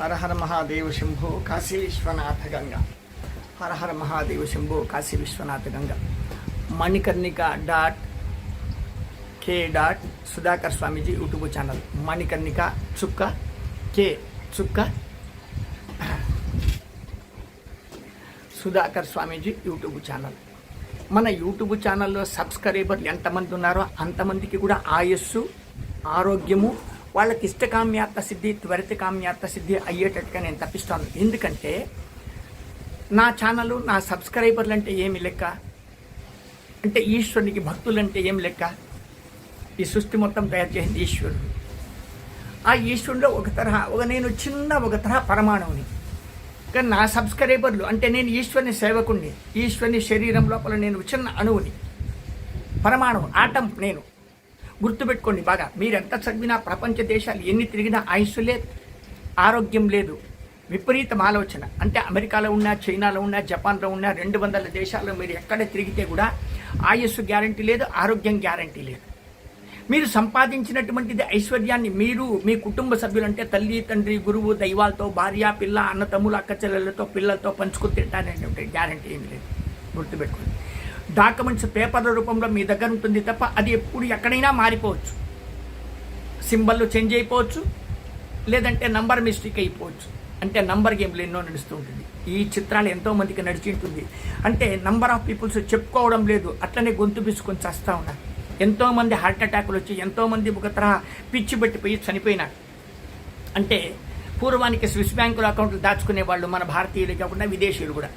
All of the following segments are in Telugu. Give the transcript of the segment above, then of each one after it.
Hara Hara Mahadeva Shambho Kashi Vishwanatha Ganga. Hara Hara Mahadeva Shambho Kashi Vishwanatha Ganga. Manikarnika dot K dot Sudhakar Swamiji YouTube channel. Manikarnika చుక్క కే చుక్క సుధాకర్ స్వామీజీ యూట్యూబ్ ఛానల్. మన యూట్యూబ్ ఛానల్లో సబ్స్క్రైబర్లు ఎంతమంది ఉన్నారో అంతమందికి కూడా ఆయస్సు ఆరోగ్యము వాళ్ళకి ఇష్టకామ్యాత్మ సిద్ధి త్వరిత కామ్యాత్మ సిద్ధి అయ్యేటట్టుగా నేను తప్పిస్తాను. ఎందుకంటే నా ఛానల్ నా సబ్స్క్రైబర్లు అంటే ఏమి లెక్క? అంటే ఈశ్వరునికి భక్తులు అంటే ఏం లెక్క? ఈ సృష్టి మొత్తం తయారు చేసింది ఈశ్వరుడు. ఆ ఈశ్వరులో ఒక తరహా ఒక నేను చిన్న ఒక తరహా పరమాణువుని. కానీ నా సబ్స్క్రైబర్లు అంటే నేను ఈశ్వరుని సేవకుణ్ణి ఈశ్వరుని శరీరం లోపల నేను చిన్న అణువుని. పరమాణువు ఆటం నేను. గుర్తుపెట్టుకోండి బాగా. మీరు ఎంత చదివినా ప్రపంచ దేశాలు ఎన్ని తిరిగినా ఆయుస్సు లేదు ఆరోగ్యం లేదు. విపరీతం ఆలోచన. అంటే అమెరికాలో ఉన్నా చైనాలో ఉన్నా జపాన్లో ఉన్నా రెండు వందల దేశాల్లో మీరు ఎక్కడ తిరిగితే కూడా ఆయుస్సు గ్యారంటీ లేదు ఆరోగ్యం గ్యారంటీ లేదు. మీరు సంపాదించినటువంటిది ఐశ్వర్యాన్ని మీరు మీ కుటుంబ సభ్యులంటే తల్లి తండ్రి గురువు దైవాలతో భార్య పిల్ల అన్న తమ్ములు అక్క చెల్లెలతో పిల్లలతో పంచుకుని తింటానని గ్యారంటీ ఏం లేదు. గుర్తుపెట్టుకోండి. డాక్యుమెంట్స్ పేపర్ల రూపంలో మీ దగ్గర ఉంటుంది తప్ప అది ఎప్పుడు ఎక్కడైనా మారిపోవచ్చు. సింబల్ చేంజ్ అయిపోవచ్చు. లేదంటే నంబర్ మిస్టేక్ అయిపోవచ్చు. అంటే నంబర్ గేమ్లు ఎన్నో నడుస్తూ ఉంటుంది. ఈ చిత్రాలు ఎంతోమందికి నడిచి ఉంటుంది. అంటే నంబర్ ఆఫ్ పీపుల్స్ చెప్పుకోవడం లేదు. అట్లనే గొంతు బిసుకొని చస్తా ఉన్నారు. ఎంతోమంది హార్ట్ అటాకులు వచ్చి ఎంతోమంది ఒక తరహా పిచ్చి పెట్టిపోయి చనిపోయినారు. అంటే పూర్వానికి స్విస్ బ్యాంకుల అకౌంట్లు దాచుకునే వాళ్ళు మన భారతీయులు కాకుండా విదేశీయులు కూడా.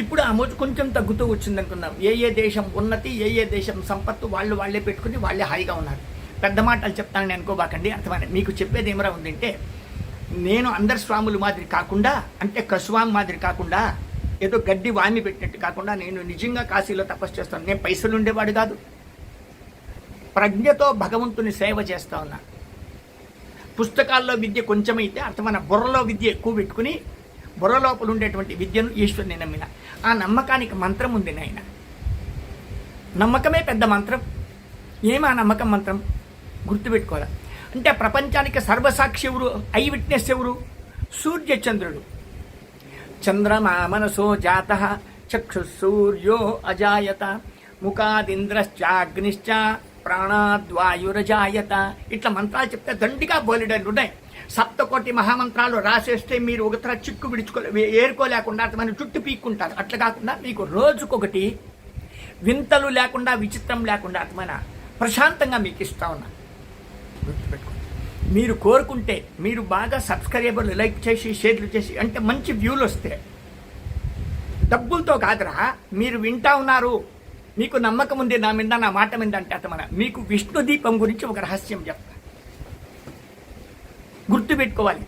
ఇప్పుడు ఆ మోజు కొంచెం తగ్గుతూ వచ్చింది అనుకున్నాం ఏ ఏ దేశం ఉన్నతి ఏ ఏ దేశం సంపత్తు వాళ్ళు వాళ్ళే పెట్టుకుని వాళ్ళే హాయిగా ఉన్నారు. పెద్ద మాటలు చెప్తానని అనుకోబాకండి అర్థమైన మీకు చెప్పేది ఏమరా ఉందంటే నేను అందరు స్వాములు మాదిరి కాకుండా అంటే కస్వామి మాదిరి కాకుండా ఏదో గడ్డి వామి పెట్టినట్టు కాకుండా నేను నిజంగా కాశీలో తపస్సు చేస్తాను. నేను పైసలు ఉండేవాడు కాదు. ప్రజ్ఞతో భగవంతుని సేవ చేస్తా ఉన్నా. పుస్తకాల్లో విద్య కొంచెమైతే అర్థమైన బుర్రలో విద్య ఎక్కువ పెట్టుకుని బుర్ర లోపల ఉండేటువంటి విద్యను ఈశ్వరుని నమ్మిన. ఆ నమ్మకానికి మంత్రం ఉంది నాయన. నమ్మకమే పెద్ద మంత్రం. ఏమా నమ్మకం మంత్రం? గుర్తుపెట్టుకోవాలి? అంటే ప్రపంచానికి సర్వసాక్షి ఎవరు? ఐ విట్నెస్ ఎవరు? సూర్యచంద్రుడు. చంద్రమా మనసో జాత చక్షు సూర్యో అజాయత ముఖాదింద్రశ్చాగ్నిశ్చ ప్రాణాద్వాయురజాయత. ఇట్లా మంత్రాలు చెప్తే దండిగా బోలెడలు ఉన్నాయి. సప్తకోటి మహామంత్రాలు రాసేస్తే మీరు ఒకతర చిక్కు విడుచుకోలే ఏరుకోలేకుండా మన చుట్టు పీక్కుంటారు. అట్లా కాకుండా మీకు రోజుకొకటి వింతలు లేకుండా విచిత్రం లేకుండా అతమైన ప్రశాంతంగా మీకు ఇస్తా ఉన్నా. గుర్తుపెట్టుకోండి. మీరు కోరుకుంటే మీరు బాగా సబ్స్క్రైబర్లు లైక్ చేసి షేర్లు చేసి అంటే మంచి వ్యూలు వస్తే. డబ్బులతో కాదురా మీరు వింటా ఉన్నారు. మీకు నమ్మకం ఉంది నా మీద నా మాట మీద అంటే అతమన మీకు విష్ణు దీపం గురించి ఒక రహస్యం చెప్తాను గుర్తుపెట్టుకోవాలి.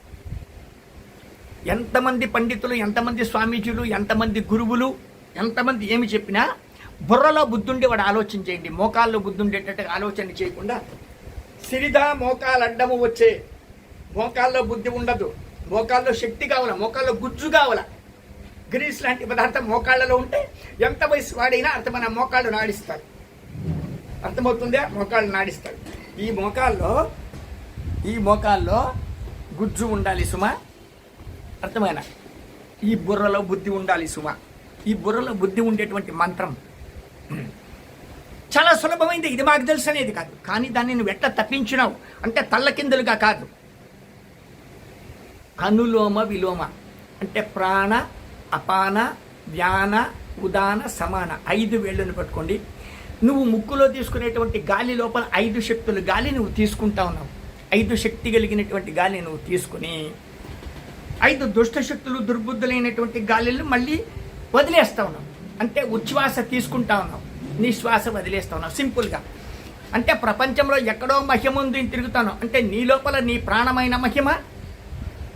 ఎంతమంది పండితులు ఎంతమంది స్వామీజీలు ఎంతమంది గురువులు ఎంతమంది ఏమి చెప్పినా బుర్రలో బుద్ధుండి వాడు ఆలోచన చేయండి. మోకాల్లో బుద్ధుండేటట్టుగా ఆలోచన చేయకుండా సిరిదా మోకాలు అడ్డము వచ్చే. మోకాల్లో బుద్ధి ఉండదు. మోకాల్లో శక్తి కావాల మోకాల్లో గుజ్జు కావాల. గ్రీస్ లాంటి పదార్థం మోకాళ్ళలో ఉంటే ఎంత వయసు వాడైనా అంత మన మోకాళ్ళు నాడిస్తాడు అర్థమవుతుందా? మోకాళ్ళు నాడిస్తాడు ఈ మోకాల్లో ఈ మోకాల్లో గుజ్జు ఉండాలి సుమ. అర్థమైన ఈ బుర్రలో బుద్ధి ఉండాలి సుమ. ఈ బుర్రలో బుద్ధి ఉండేటువంటి మంత్రం. చాలా సులభమైంది. ఇది మాకు తెలుసు అనేది కాదు. కానీ దాన్ని నువ్వు ఎట్లా తప్పించినావు? అంటే తల్లకిందులుగా కాదు. అనులోమ విలోమ. అంటే ప్రాణ అపాన వ్యాన ఉదాన సమాన. ఐదు వేళ్ళను పట్టుకోండి. నువ్వు ముక్కులో తీసుకునేటువంటి గాలి లోపల ఐదు శక్తులు గాలి నువ్వు తీసుకుంటా ఉన్నావు. ఐదు శక్తి కలిగినటువంటి గాలి నువ్వు తీసుకుని ఐదు దుష్ట శక్తులు దుర్బుద్ధులైనటువంటి గాలిని మళ్ళీ వదిలేస్తా ఉన్నావు. అంటే ఉచ్ఛ్వాస తీసుకుంటా ఉన్నావు. నిశ్వాస వదిలేస్తా ఉన్నావు. సింపుల్గా. అంటే ప్రపంచంలో ఎక్కడో మహిమ ఉంది తిరుగుతాను. అంటే నీ లోపల నీ ప్రాణమైన మహిమ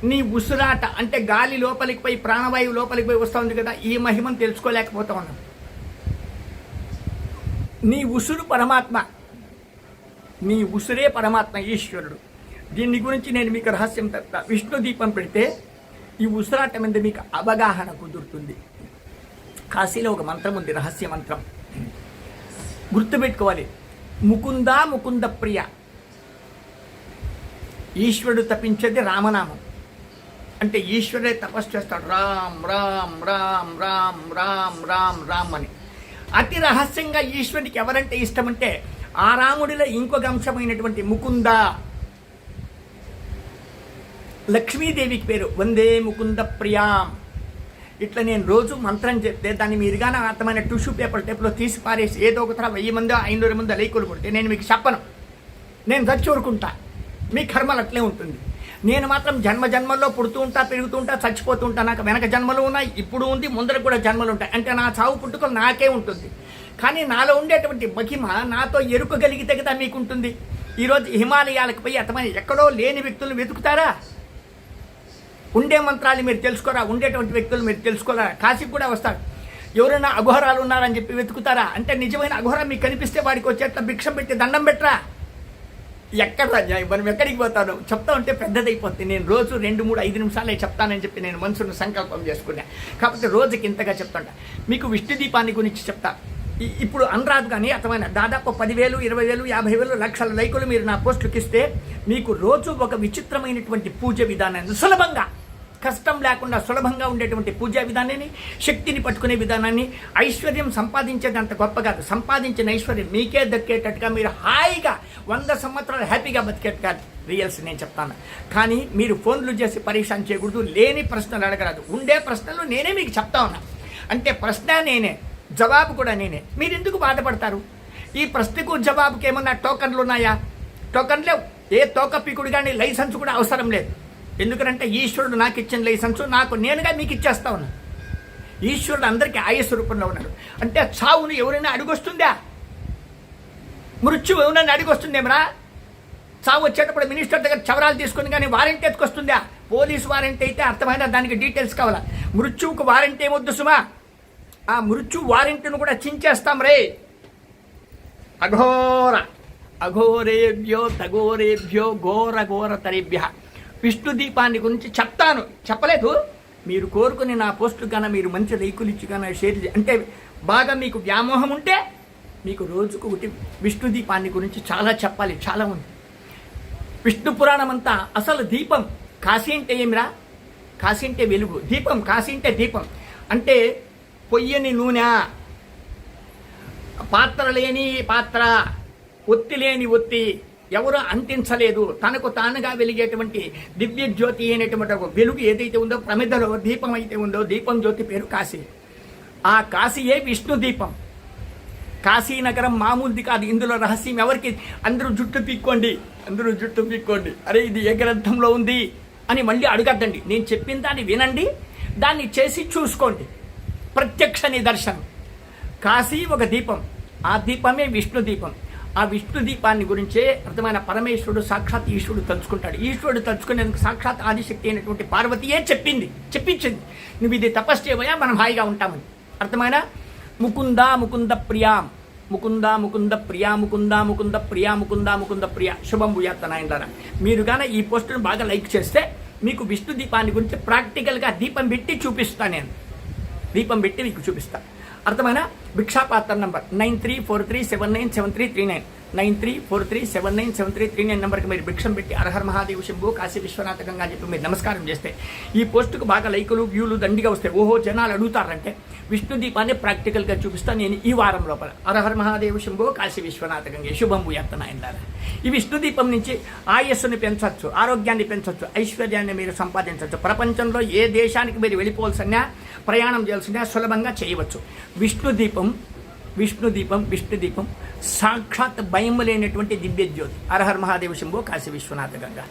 నీ ఉసురాట అంటే గాలి లోపలికి పోయి ప్రాణవాయువు లోపలికి పోయి వస్తూ ఉంది కదా ఈ మహిమను తెలుసుకోలేకపోతా ఉన్నాం నీ ఉసురు పరమాత్మ నీ ఉసురే పరమాత్మ ఈశ్వరుడు. దీని గురించి నేను మీకు రహస్యం పెడతా విష్ణు దీపం పెడితే ఈ ఉసిరాటం మీద మీకు అవగాహన కుదురుతుంది. కాశీలో ఒక మంత్రం ఉంది రహస్య మంత్రం. గుర్తుపెట్టుకోవాలి. ముకుంద ముకుంద ప్రియ. ఈశ్వరుడు తప్పించేది రామనామం. అంటే ఈశ్వరుడే తపస్సు చేస్తాడు. రామ్ రామ్ రామ్ రామ్ రామ్ రామ్ రామ్ అని. అతి రహస్యంగా ఈశ్వరుడికి ఎవరంటే ఇష్టమంటే ఆ రాముడిలో ఇంకొక అంశమైనటువంటి ముకుంద. లక్ష్మీదేవికి పేరు వందే ముకుంద ప్రియాం. ఇట్లా నేను రోజు మంత్రం చెప్తే దాన్ని మీరుగానే అర్థమైన టిష్యూ పేపర్ టేప్లో తీసి పారేసి ఏదో ఒక తర వెయ్యి మంది ఐనూరు మంది లైకులు కొడితే నేను మీకు చెప్పను. నేను చచ్చూరుకుంటా. మీ కర్మలు అట్లే ఉంటుంది. నేను మాత్రం జన్మ జన్మల్లో పుడుతూ ఉంటా పెరుగుతూ ఉంటా చచ్చిపోతూ ఉంటా. నాకు వెనక జన్మలు ఉన్నాయి ఇప్పుడు ఉంది ముందర కూడా జన్మలు ఉంటాయి. అంటే నా చావు పుట్టుకలు నాకే ఉంటుంది. కానీ నాలో ఉండేటువంటి మహిమ నాతో ఎరుకగలిగితే కదా మీకు ఉంటుంది ఈరోజు హిమాలయాలకు పోయి అతమని ఎక్కడో లేని వ్యక్తులను వెతుకుతారా? ఉండే మంత్రాలు మీరు తెలుసుకోరా? ఉండేటువంటి వ్యక్తులు మీరు తెలుసుకోరా? కాశీకి కూడా వస్తారు. ఎవరైనా అఘోరాలు ఉన్నారని చెప్పి వెతుకుతారా? అంటే నిజమైన అఘోర మీకు కనిపిస్తే వాడికి వచ్చేట్లా భిక్షం పెట్టి దండం పెట్టరా? ఎక్కడ మనం ఎక్కడికి పోతాను? చెప్తా ఉంటే పెద్దదైపోతుంది నేను రోజు రెండు మూడు ఐదు నిమిషాలే చెప్తానని చెప్పి నేను మనసును సంకల్పం చేసుకున్నా. కాకపోతే రోజుకి ఇంతగా చెప్తుంటా. మీకు విష్ణు దీపాన్ని గురించి చెప్తాను ఇప్పుడు అనరాదు కానీ అర్థమైన దాదాపు పదివేలు ఇరవై వేలు యాభై వేలు లక్షల లైకులు మీరు నా పోస్టులకు ఇస్తే మీకు రోజు ఒక విచిత్రమైనటువంటి పూజ విధానాన్ని సులభంగా కష్టం లేకుండా సులభంగా ఉండేటువంటి పూజా విధానాన్ని శక్తిని పట్టుకునే విధానాన్ని ఐశ్వర్యం సంపాదించేది అంత గొప్ప కాదు. సంపాదించిన ఐశ్వర్యం మీకే దక్కేటట్టుగా మీరు హాయిగా వంద సంవత్సరాలు హ్యాపీగా బతికేట్టు కాదు రియల్స్ నేను చెప్తాను. కానీ మీరు ఫోన్లు చేసి పరీక్ష చేయకూడదు లేని ప్రశ్నలు అడగరాదు. ఉండే ప్రశ్నలు నేనే మీకు చెప్తా ఉన్నా. అంటే ప్రశ్న నేనే. జవాబు కూడా నేనే. మీరు ఎందుకు బాధపడతారు? ఈ ప్రశ్నకు జవాబుకి ఏమన్నా టోకన్లు ఉన్నాయా టోకన్ లేవు. ఏ తోకపీకుడు కానీ లైసెన్స్ కూడా అవసరం లేదు. ఎందుకంటే ఈశ్వరుడు నాకు ఇచ్చిన లైసెన్స్ నాకు నేనుగా మీకు ఇచ్చేస్తా ఉన్నా. ఈశ్వరుడు అందరికీ ఆయుస్ రూపంలో ఉన్నాడు. అంటే చావును ఎవరైనా అడుగొస్తుందా? మృత్యు ఎవరైనా అడిగొస్తుందేమరా? చావు వచ్చేటప్పుడు మినిస్టర్ దగ్గర చవరాలు తీసుకుని కానీ వారెంట్ ఎత్తుకొస్తుందా? పోలీస్ వారెంట్ అయితే అర్థమైన దానికి డీటెయిల్స్ కావాలా? మృత్యువుకు వారెంట్ ఏమొద్దు సుమా? ఆ మృత్యు వారింటిని కూడా చించేస్తాం రే. అఘోర అఘోరేభ్యో తఘోరేభ్యో ఘోర ఘోర తరేభ్య. విష్ణు దీపాన్ని గురించి చెప్తాను. చెప్పలేదు. మీరు కోరుకుని నా పోస్టు కన్నా మీరు మంచి లైకులు ఇచ్చి కన్నా షేర్ అంటే బాగా మీకు వ్యామోహం ఉంటే మీకు రోజుకు ఒకటి విష్ణు దీపాన్ని గురించి చాలా చెప్పాలి. చాలా ఉంది. విష్ణు పురాణం అంతా అసలు దీపం కాశీ అంటే ఏమిరా? కాశీ అంటే వెలుగు. దీపం కాశీ అంటే దీపం. అంటే పొయ్యని నూనె. పాత్ర లేని పాత్ర ఒత్తి లేని ఒత్తి ఎవరు అంటించలేదు. తనకు తానుగా వెలిగేటువంటి దివ్య జ్యోతి అయినటువంటి ఒక వెలుగు ఏదైతే ఉందో ప్రమిదలో దీపం అయితే ఉందో దీపం జ్యోతి పేరు కాశీ. ఆ కాశీయే విష్ణు దీపం. కాశీ నగరం మామూలుది కాదు. ఇందులో రహస్యం ఎవరికి? అందరూ జుట్టు పీక్కోండి. అందరూ జుట్టు పీక్కోండి. అరే ఇది ఏ గ్రంథంలో ఉంది? అని మళ్ళీ అడగద్దండి. నేను చెప్పిన దాన్ని వినండి. దాన్ని చేసి చూసుకోండి. ప్రత్యక్ష నిదర్శనం. కాశీ ఒక దీపం. ఆ దీపమే విష్ణు దీపం. ఆ విష్ణు దీపాన్ని గురించే అర్థమైన పరమేశ్వరుడు సాక్షాత్ ఈశ్వరుడు తలుచుకుంటాడు. ఈశ్వరుడు తలుచుకునేందుకు సాక్షాత్ ఆదిశక్తి అయినటువంటి పార్వతీయే చెప్పింది. చెప్పించింది. నువ్వు ఇది తపస్సు చేయబోయా మనం హాయిగా ఉంటామని. అర్థమైన? ముకుంద ముకుంద ప్రియాం. ముకుంద ముకుంద ప్రియా ముకుంద ముకుంద ప్రియా ముకుంద ముకుంద ప్రియ. శుభం భూయాత్త నాయనలారా మీరు కానీ ఈ పోస్టును బాగా లైక్ చేస్తే మీకు విష్ణు దీపాన్ని గురించి ప్రాక్టికల్గా దీపం పెట్టి చూపిస్తాను నేను. దీపం పెట్టి మీకు చూపిస్తా. అర్థమైన? భిక్షాపాత్ర number nine three four three seven nine seven three three nine. Nine three four three seven nine seven three three nine నెంబర్కి మీరు భిక్షం పెట్టి అర్హర్ మహాదేవ్ శంభు కాశీ విశ్వనాథకంగా చెప్పి మీరు నమస్కారం చేస్తే ఈ పోస్టుకు బాగా లైకులు వ్యూలు దండిగా వస్తాయి. ఓహో జనాలు అడుగుతారంటే విష్ణు దీపాన్ని ప్రాక్టికల్గా చూపిస్తాను నేను ఈ వారం లోపల. అరహర్ మహాదేవ శంభు కాశీ విశ్వనాథ గంగే శుభం భూయత్తనాయందారా ఈ విష్ణు దీపం నుంచి ఆయస్సుని పెంచవచ్చు ఆరోగ్యాన్ని పెంచవచ్చు ఐశ్వర్యాన్ని మీరు సంపాదించవచ్చు ప్రపంచంలో ఏ దేశానికి మీరు వెళ్ళిపోవాల్సిన ప్రయాణం చేయాల్సిన సులభంగా చేయవచ్చు. విష్ణు దీపం విష్ణు దీపం విష్ణు దీపం సాక్షాత్ భయం లేనటువంటి దివ్యజ్యోతి. అరహర్ మహాదేవ శంభో కాశీ విశ్వనాథ గంగా.